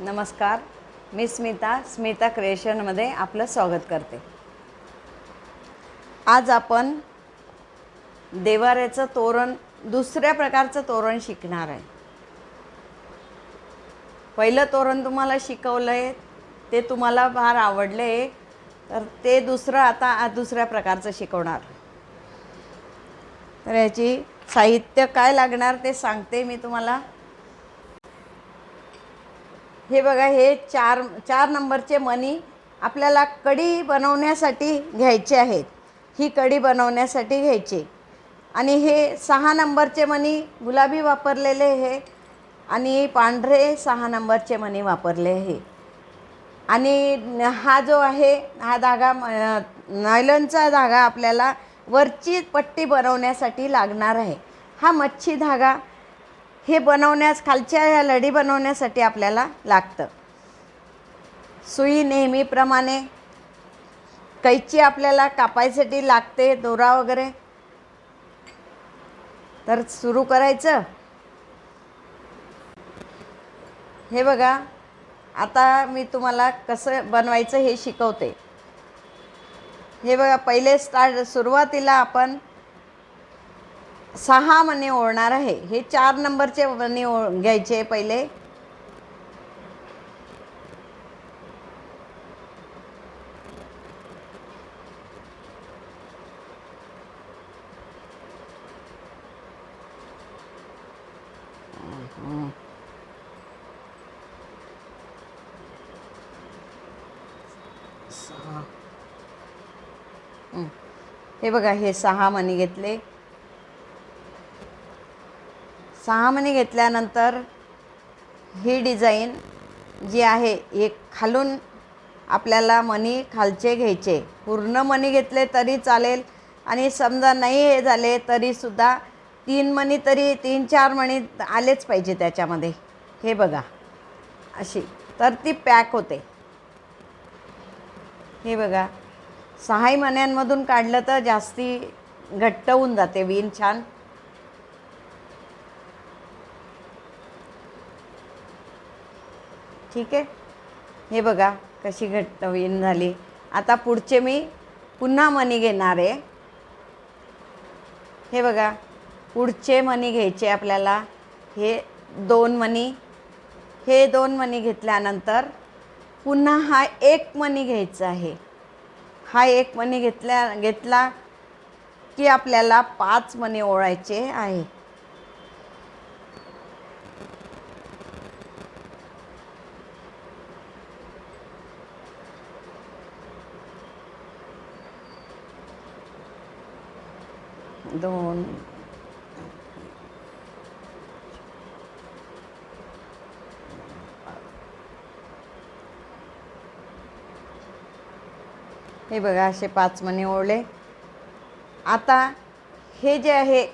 नमस्कार. मी स्मिता स्मिता क्रिएशनमध्ये आपलं स्वागत करते. आज आपण देवाऱ्याचं तोरण दुसऱ्या प्रकारचं तोरण शिकणार आहे. पहिलं तोरण तुम्हाला शिकवलं आहे ते तुम्हाला फार आवडलं आहे तर ते दुसरं आता दुसऱ्या प्रकारचं शिकवणार. तर याची साहित्य काय लागणार ते सांगते मी तुम्हाला. हे बघा हे चार चार नंबरचे मणी आपल्याला कढी बनवण्यासाठी घ्यायचे आहेत. ही कढी बनवण्यासाठी घ्यायची. आणि हे सहा नंबरचे मणी गुलाबी वापरलेले हे आणि पांढरे सहा नंबरचे मणी वापरले हे. आणि हा जो आहे हा धागा नायलनचा नायलॉनचा धागा आपल्याला वरची पट्टी बनवण्यासाठी लागणार आहे. हा मच्छी धागा हे बनवण्यास खालच्या ह्या लढी बनवण्यासाठी आपल्याला लागतं. सुई नेहमीप्रमाणे कैची आपल्याला कापायसाठी लागते दोरा वगैरे. तर सुरू करायचं. हे बघा आता मी तुम्हाला कसं बनवायचं हे शिकवते. हे बघा पहिले स्टार्ट सुरुवातीला आपण सहा मने ओढणार आहे. हे चार नंबरचे मने ओळ घ्यायचे पहिले. हे बघा हे सहा मणी घेतले. सहा मणी घेतल्यानंतर ही डिझाईन जी आहे एक खालून आपल्याला मणी खालचे घ्यायचे. पूर्ण मणी घेतले तरी चालेल आणि समजा नाही हे झाले तरीसुद्धा तीन मणी तरी तीन चार मणी आलेच पाहिजे त्याच्यामध्ये. हे बघा. अशी. तर ती पॅक होते. हे बघा. सहाही मण्यांमधून काढलं तर जास्ती घट्ट होऊन जाते विण छान. ठीक आहे? हे बघा कशी घट्ट विण झाली. आता पुढचे मी पुन्हा मनी घेणार आहे. हे बघा पुढचे मनी घ्यायचे आपल्याला. हे दोन मणी. हे दोन मणी घेतल्यानंतर पुन्हा हा एक मणी घ्यायचा आहे. हा एक मणी घेतल्या घेतला की आपल्याला पाच मनी ओळायचे आहे. दोन हे बघा असे पाच मणी ओढले आता हे जे आहे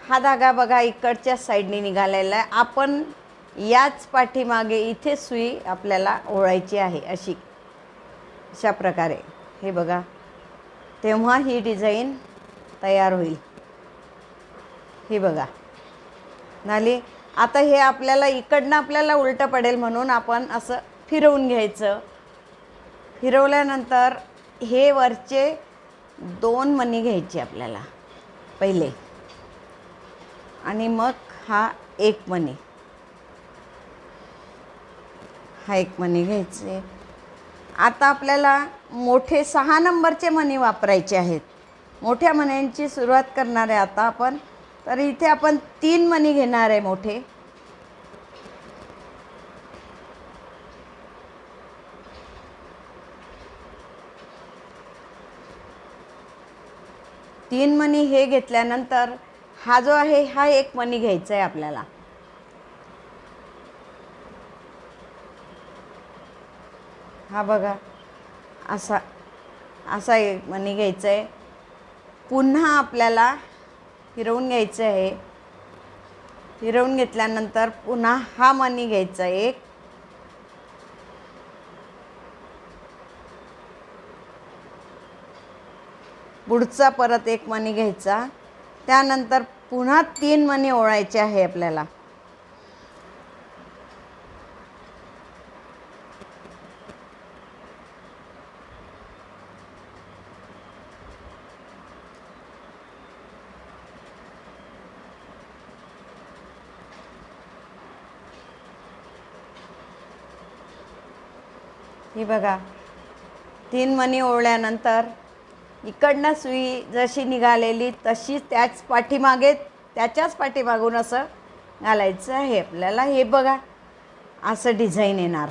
हा धागा बघा इकडच्या साईडने निघालेला आहे. आपण याच पाठीमागे इथे सुई आपल्याला ओढायची आहे अशी अशा प्रकारे. हे बघा तेव्हा ही डिझाईन तयार होईल. हे बघा. झाली आता हे आपल्याला इकडनं आपल्याला उलटं पडेल म्हणून आपण असं फिरवून घ्यायचं. फिरवल्यानंतर हे वरचे दोन मणी घ्यायचे आपल्याला पहिले. आणि मग हा एक मणी. हा एक मणी घ्यायचे. आता आपल्याला मोठे सहा नंबरचे मणी वापरायचे आहेत. मोठ्या मण्यांची सुरुवात करणार आहे आता आपण तर इथे आपण तीन मणी घेणार आहे मोठे. तीन मणी हे घेतल्यानंतर हा जो आहे हा एक मणी घ्यायचा आहे आपल्याला. हा बघा असा असा एक मणी घ्यायचा आहे. पुन्हा आपल्याला फिरवून घ्यायचं आहे. फिरवून घेतल्यानंतर पुन्हा हा मणी घ्यायचा एक पुढचा परत एक मणी घ्यायचा. त्यानंतर पुन्हा तीन मणी ओळायचे आहे आपल्याला. बघा. तीन मणी ओढल्यानंतर इकडनं सुई जशी निघालेली तशीच त्याच पाठीमागे त्याच्याच पाठीमागून असं घालायचं आहे. आपल्याला हे बघा असं डिझाईन येणार.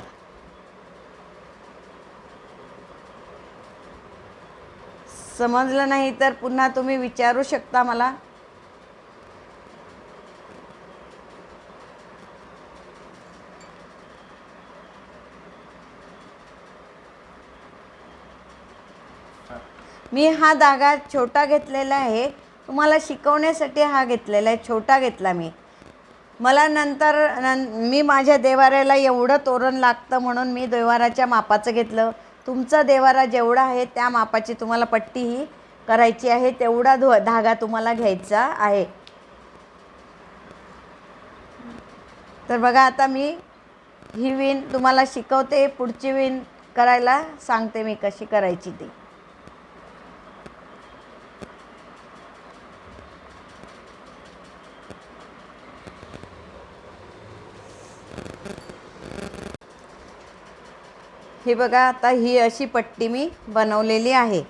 समजलं नाही तर पुन्हा तुम्ही विचारू शकता मला. मी हा धागा छोटा घेतलेला आहे. तुम्हाला शिकवण्यासाठी हा घेतलेला आहे. छोटा घेतला मी. मला नंतर नं मी माझ्या देवाऱ्याला एवढं तोरण लागतं म्हणून मी देवाराच्या मापाचं घेतलं. तुमचा देवारा जेवढा आहे त्या मापाची तुम्हाला पट्टी ही करायची आहे. तेवढा धो धागा तुम्हाला घ्यायचा आहे. तर बघा आता मी ही विण तुम्हाला शिकवते. पुढची विण करायला सांगते मी कशी करायची ती. हे बघा आता ही अशी पट्टी मी बनवलेली आहे.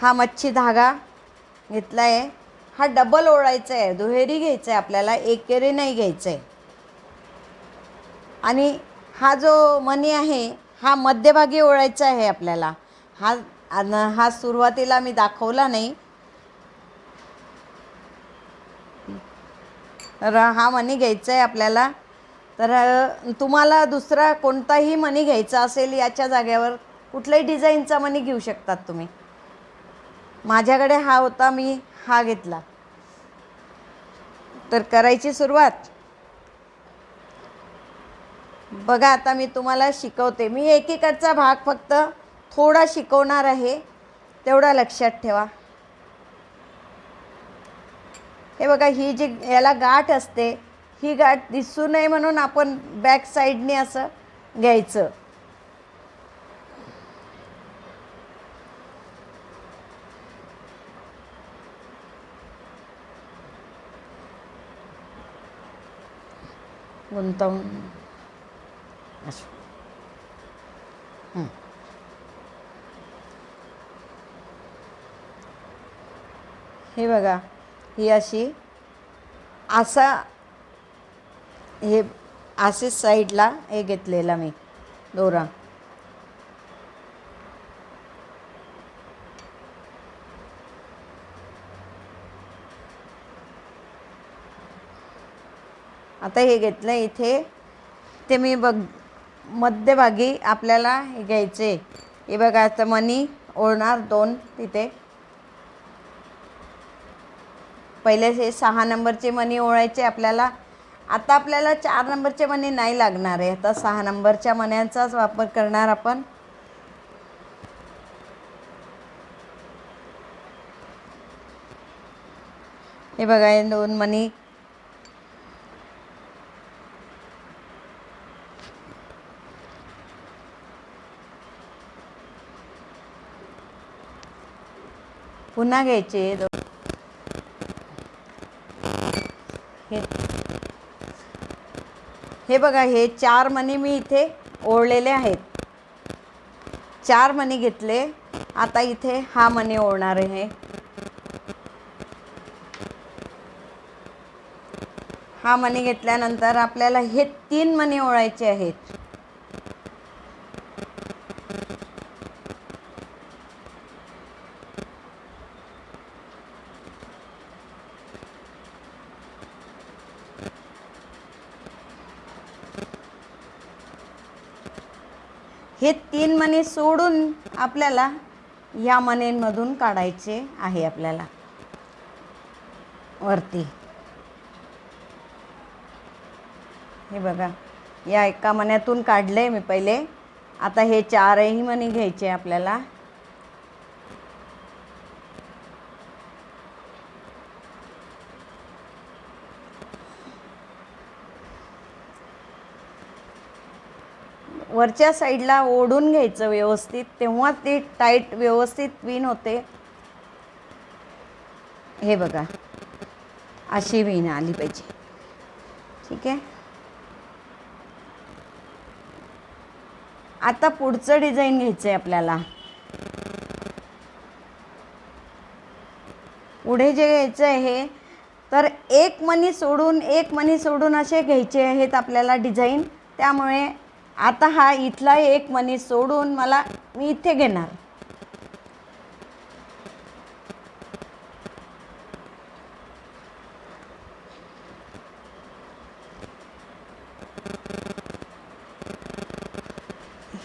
हा मच्छी धागा घेतला आहे हा डबल ओढायचा आहे दुहेरी घ्यायचा आहे आपल्याला एकेरी नाही घ्यायचं आहे आणि हा जो मणी आहे हा मध्यभागी ओढायचा आहे आपल्याला. हा हा सुरुवातीला मी दाखवला नाही. तर हा मणी घ्यायचा आहे आपल्याला. तर तुम्हाला दुसरा कोणताही मणी घ्यायचा असेल याच्या जाग्यावर कुठल्याही डिझाईनचा मणी घेऊ शकतात तुम्ही. माझ्याकडे हा होता मी हा घेतला. तर करायची सुरुवात. बघा आता मी तुम्हाला शिकवते. मी एकीकडचा भाग फक्त थोडा शिकवणार आहे तेवढा लक्षात ठेवा. हे बघा ही जी याला गाठ असते ही गाठ दिसू नये म्हणून आपण बॅक साईडने असं घ्यायचं. गुंतवून. असं हे बघा ही अशी असा हे असेच साईडला हे घेतलेला मी दोरा. आता हे घेतलं इथे. ते मी बघ मध्यभागी आपल्याला हे घ्यायचे. हे बघा आता मनी ओढणार दोन तिथे. पहिले हे सहा नंबरचे मनी ओळायचे आपल्याला. आता आपल्याला चार नंबरचे मणी नाही लागणार आहे. आता सहा नंबरच्या मण्यांचाच वापर करणार आपण. हे बघा हे दोन मणी. पुन्हा घ्यायचे दोन. हे हे बघा हे चार मणी मी इथे ओढलेले आहेत. चार मणी घेतले. आता इथे हा मणी ओढणार आहे. हा मणी घेतल्यानंतर आपल्याला हे तीन मणी ओढायचे आहेत हे तीन मणी सोडून आपल्याला या मनेंमधून काढायचे आहे आपल्याला. वरती. हे बघा या एका मण्यातून काढले मी पहिले. आता हे चारही मणी घ्यायचे आपल्याला. वरच्या साईडला ओढून घ्यायचं व्यवस्थित. तेव्हा ते टाईट व्यवस्थित विण होते. हे बघा. अशी विण आली पाहिजे. ठीक आहे? आता पुढचं डिझाईन घ्यायचं आहे आपल्याला. पुढे जे घ्यायचं आहे तर एक मनी सोडून एक मनी सोडून असे घ्यायचे आहेत आपल्याला डिझाईन त्यामुळे आता हा इथला एक मनी सोडून मला मी इथे घेणार.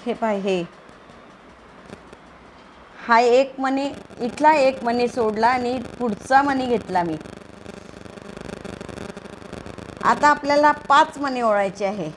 हे पाय हे. हा एक मनी इथला एक मनी सोडला आणि पुढचा मनी घेतला मी. आता आपल्याला पाच मनी ओळायचे आहे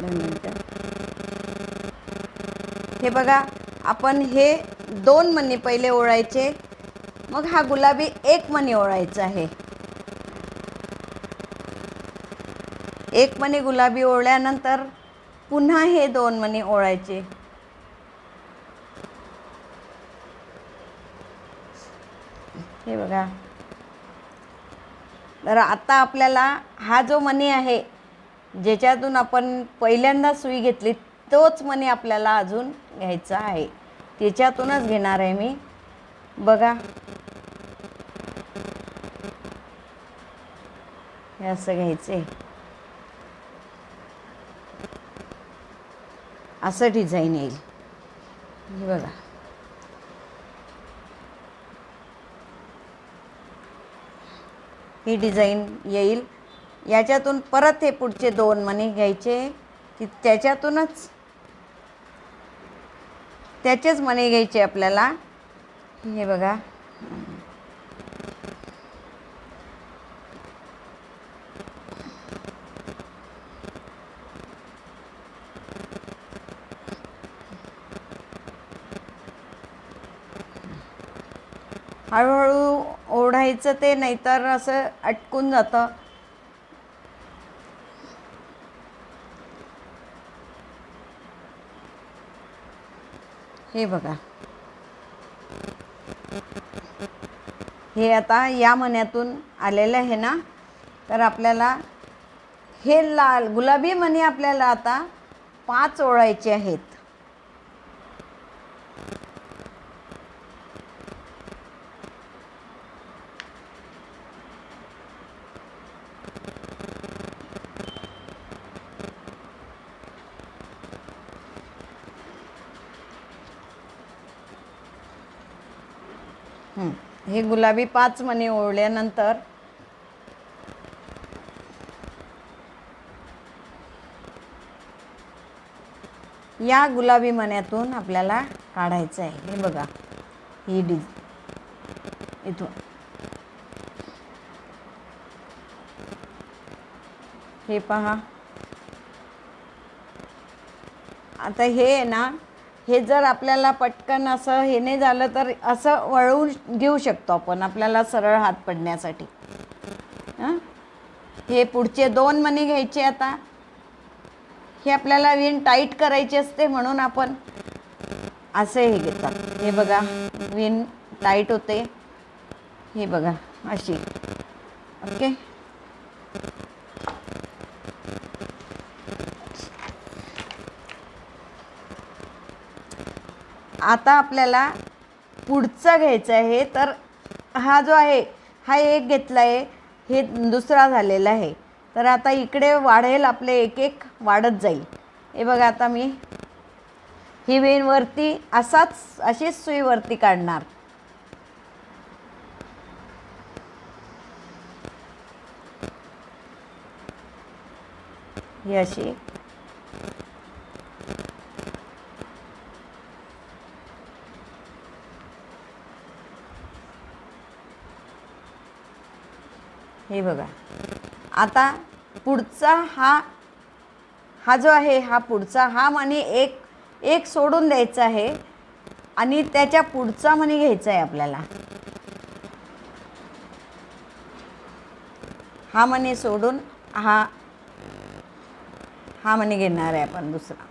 दोन मिनटं हे बघा आपण हे दोन मणी पहिले ओळायचे मग हा गुलाबी एक मणी ओळायचा आहे. एक मणी गुलाबी ओळल्यानंतर पुन्हा हे दोन मणी ओळायचे. हे बघा. तर आता आपल्याला हा जो मणी आहे ज्याच्यातून आपण पहिल्यांदा सुई घेतली तोच मणी आपल्याला अजून घ्यायचा आहे. त्याच्यातूनच घेणार आहे मी. बघा. हे असं घ्यायचे असं डिझाईन येईल. हे बघा. ही डिझाईन येईल. याच्यातून परत हे पुढचे दोन मणी घ्यायचे. ती त्याच्यातूनच त्याचेच मणी घ्यायचे आपल्याला. हे बघा. हळूहळू ओढायचं ते नाहीतर असं अटकून जातं. हे बघा. हे आता या मण्यातून आलेलं आहे ना? तर आपल्याला हे लाल गुलाबी मणी आपल्याला आता पाच ओळायचे आहेत. हे गुलाबी पाच मणी ओढल्यानंतर या गुलाबी मण्यातून आपल्याला काढायचं आहे हे बघा ही डिझ इथून. हे पहा. आता हे आहे ना हे जर आपल्याला पटकन असं हे नाही झालं तर असं वळवून घेऊ शकतो आपण आपल्याला सरळ हात पडण्यासाठी. हे? पुढचे दोन मणी घ्यायचे आता. हे आपल्याला विण टाईट करायची असते म्हणून आपण असे हे घेतात. हे बघा विण टाईट होते. हे बघा अशी. ओके? आता आपल्याला पुढचा घ्यायचा आहे. तर हा जो आहे हा एक घेतला आहे हे दुसरा झालेला आहे. तर आता इकडे वाढेल आपले एक एक वाढत जाईल. हे बघा आता मी. ही वेणवरती असाच अशीच सुई वरती काढणार. ही अशी. हे बघा. आता पुढचा हा हा जो आहे हा पुढचा हा म्हणे एक एक सोडून द्यायचा आहे आणि त्याच्या पुढचा म्हणे घ्यायचा आहे आपल्याला. हा म्हणे सोडून हा हा म्हणे घेणार आहे आपण दुसरा.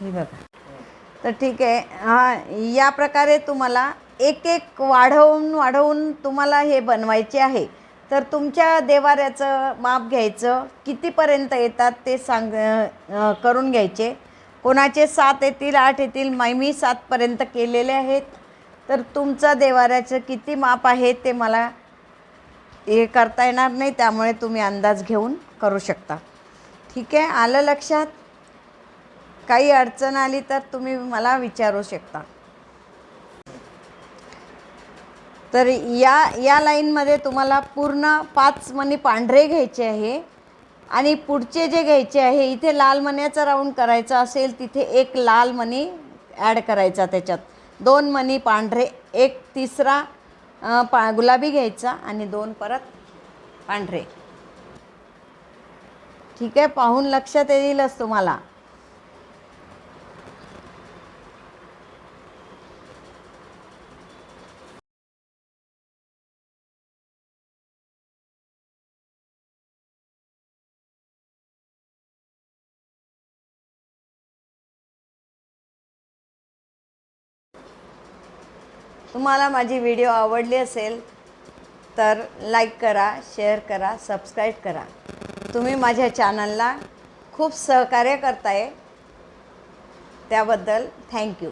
हे बघा. तर ठीक आहे. हा या प्रकारे तुम्हाला एक एक वाढवून वाढवून तुम्हाला हे बनवायचे आहे. तर तुमच्या देवाऱ्याचं माप घ्यायचं. कितीपर्यंत येतात ते सांग करून घ्यायचे. कोणाचे सात येतील आठ येतील मै मी सातपर्यंत केलेले आहेत. तर तुमचं देवाऱ्याचं किती माप आहे ते मला हे करता येणार नाही त्यामुळे तुम्ही अंदाज घेऊन करू शकता. ठीक आहे? आलं लक्षात? काही अडचण आली तर तुम्ही मला विचारू शकता. तर या या लाईनमध्ये तुम्हाला पूर्ण पाच मणी पांढरे घ्यायचे आहे. आणि पुढचे जे घ्यायचे आहे इथे लाल मण्याचा राऊंड करायचा असेल तिथे एक लाल मणी ॲड करायचा त्याच्यात. दोन मणी पांढरे एक तिसरा पा गुलाबी घ्यायचा आणि दोन परत पांढरे. ठीक आहे? पाहून लक्षात येईलच तुम्हाला. तुम्हाला माझी व्हिडिओ आवडली असेल तर लाईक करा शेअर करा सबस्क्राईब करा. तुम्ही माझ्या चॅनलला खूप सहकार्य करताय. त्याबद्दल थँक्यू